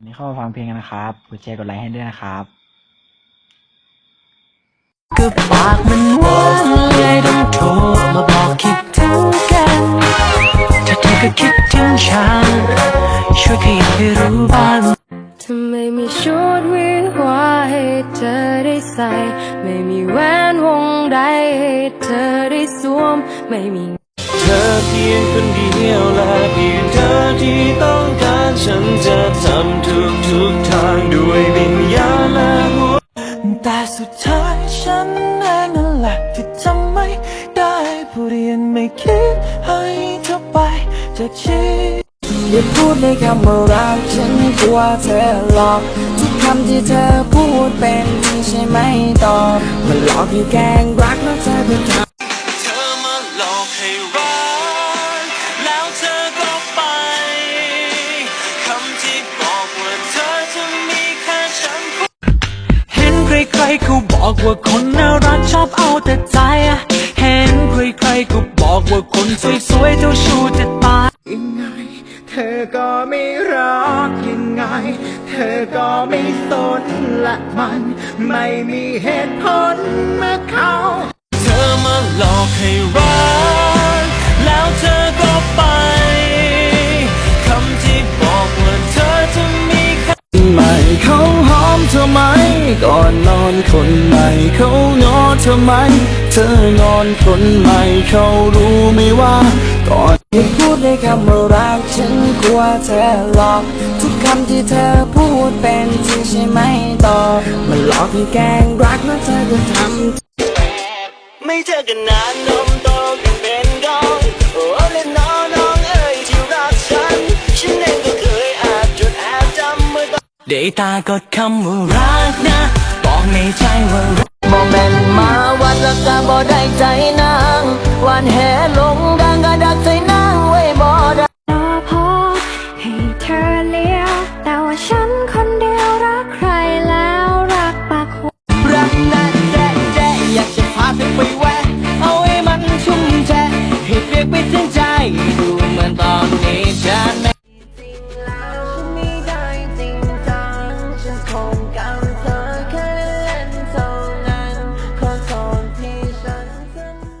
วันนี้เข้ามาฟังเพลงกันนะครับกดแชร์กดไลค์ให้ด้วยนะครับก็ปากมันว่างเลยต้องโทรมาบอกคิดถึงกัน ถ้าเธอก็คิดถึงฉัน ช่วยขยับให้รู้บ้างถ้าไม่มีชุดวิวาให้เธอได้ใส่ ไม่มีแหวนวงใดให้เธอได้สวม ไม่มี เธอเพียงคนเดียวและเพียงเธอที่ต้องการฉันจะทำ ทุกทางด้วยวิญญาณและหัวแต่สุดท้ายฉันเองนั่นแหละที่ทำไม่ได้ผู้เรียนไม่คิดให้เธอไปจากชีวิตอย่าพูดในคำว่ารักฉันกลัวเธอหลอกทุกคำที่เธอพูดเป็นใช่ไหมตอบมันหลอกให้แกล้งรักแล้วเธอก็ทำเธอมาหลอกให้รัก เขาบอกว่าคนน่ารักชอบเอาแต่ใจอะเห็นใครๆก็บอกว่าคนสวยๆเจ้าชู้จะตายยังไง เธอก็ไม่รักยังไง เธอก็ไม่สนละมัน ไม่มีเหตุผลเมื่อเขา เธอมาหลอกให้รัก ก่อนนอนคนใหม่เขางอเธอไหม เธองอนคนใหม่เขารู้ไหมว่า ก่อนที่พูดในคำว่ารักฉันกลัวเธอหลอก ทุกคำที่เธอพูดเป็นจริงใช่ไหมต่อ มันหลอกให้แกล้งรักแล้วเธอก็ทำไม่เจอกันนานนมโต มื่อตอนได้ตากดคำว่ารักนะ บอกในใจว่ารักบ่แม่นมาวัดรักกาบ่ได้ใจนาง วันแหล